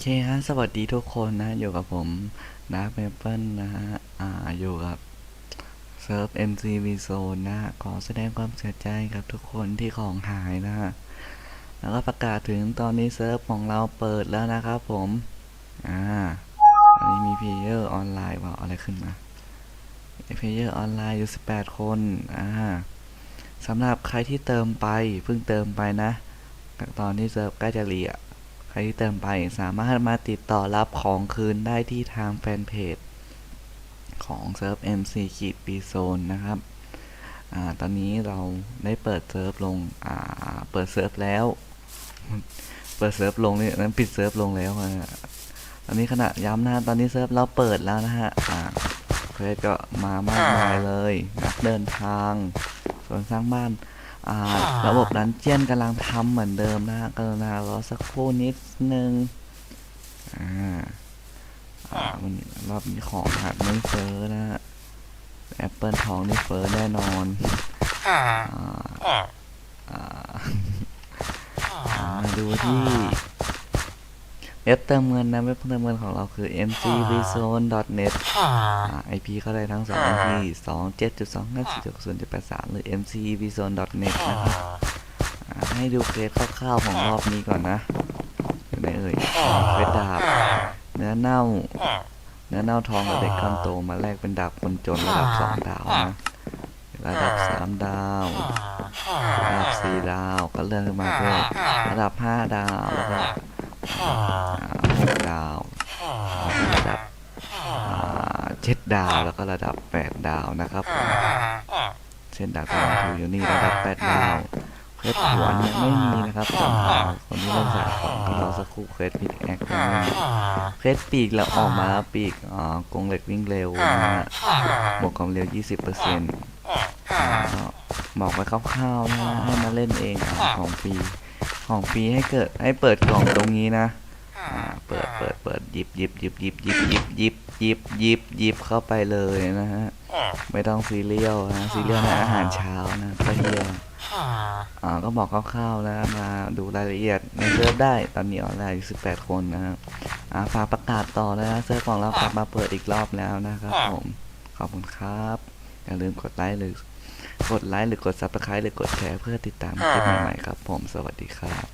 เคฮะสวัสดีทุกคนนะอยู่กับผมดาร์คเมเปิลนะฮะอ่าอยู่กับเซิร์ฟ MCV Zone นะฮะขอแสดงความเสียใจกับทุกคนที่ของหายนะฮะแล้วก็ประกาศถึงตอนนี้เซิร์ฟของเราเปิดแล้วนะครับผมอ่าอันนี้มีเพลเยอร์ออนไลน์ว่าอะไรขึ้นมาเพลเยอร์ออนไลน์อยู่ 18 คนอ่าสำหรับใครที่เติมไปเพิ่งเติมไปนะ ตอนที่เซิร์ฟใกล้จะเรีย ครที่เติมไปสามารถมาติดต่อรับของคืนได้ที่ทางแฟนเพจของเซิร์ฟ MC ขีดปีโซนนะครับอตอนนี้เราได้เปิดเซิร์ฟลงเปิดเซิร์ฟแล้ว เปิดเซิร์ฟลงนี่นั้นปิดเซิร์ฟลงแล้วอะตอนนี้ขณะย้ำนะตอนนี้เซิร์ฟเราเปิดแล้วนะฮะอ่าเควสก็มามากมายเลยนักเดินทางส่วนสร้างบ้านอ่า ระบบดันเจียนกำลังทำเหมือนเดิมนะฮะกรุณารอสักครู่นิดนึงอ่าอ่าวันนี้รอบนี้ของหักไม่เฟ้อนะฮะแอปเปิลทองนี่เฟ้อแน่นอนอ่าอ่าอ่ามาดูที่ เว็บเติมเงินนะเว็บเติมเงินของเราคือ mcvzone.net อ่า IP เข้าได้ทั้งสอง IP สองเจ็ดจุดสองห้าสี่ศูนย์จุดแปดสามหรือ mcvzone.net นะครับอ่าให้ดูเคสคร่าวๆของรอบนี้ก่อนนะอยู่ไหนเอ่ยเคสดาบ เนื้อเน่า เนื้อเน่าทองกับเด็กข้ามโตมาแลกเป็นดาบคนจนระดับสองดาวนะระดับสามดาว ระดับสี่ดาวก็เลื่อนขึ้นมาด้วยระดับห้าดาวแล้วก็ เจ็ดดาวแล้วก็ระดับแปดดาวนะครับผมเช่นดาบที่เราถืออยู่นี่ระดับแปดดาวเควสหัวเนี่ยไม่มีนะครับสำหรับคนที่เล่นสายของก็รอสักครู่เควสพิกแอคก็ไม่มีเควสปีกแล้วออกมาแล้วปีกอ่ากรงเหล็กวิ่งเร็วนะฮะบวกความเร็ว 20%เปอร์เซ็นต์ก็บอกไว้คร่าวๆนะให้มาเล่นเองอะของฟรีของฟรีให้เกิดให้เปิดกล่องตรงนี้นะอ่า เปิดเปิดเปิดหยิบหยิบหยิบหยิบหยิบหยิบหยิบหยิบหยิบหยิบเข้าไปเลยนะฮะ ไม่ต้องซีเรียลนะซีเรียลในอาหารเช้านะก็เฮียอ่าก็บอกคร่าวๆนะมาดูรายละเอียดในเซิร์ฟได้ตอนนี้ออนไลน์อยู่18 คนนะฮะอ่าฝากประกาศต่อเลยนะเซิร์ฟของเรากลับมาเปิดอีกรอบแล้วนะครับผมขอบคุณครับ อย่าลืมกดไลค์หรือกดไลค์หรือกด subscribe หรือกดแชร์เพื่อติดตามคลิปใหม่ๆครับ ผมสวัสดีครับ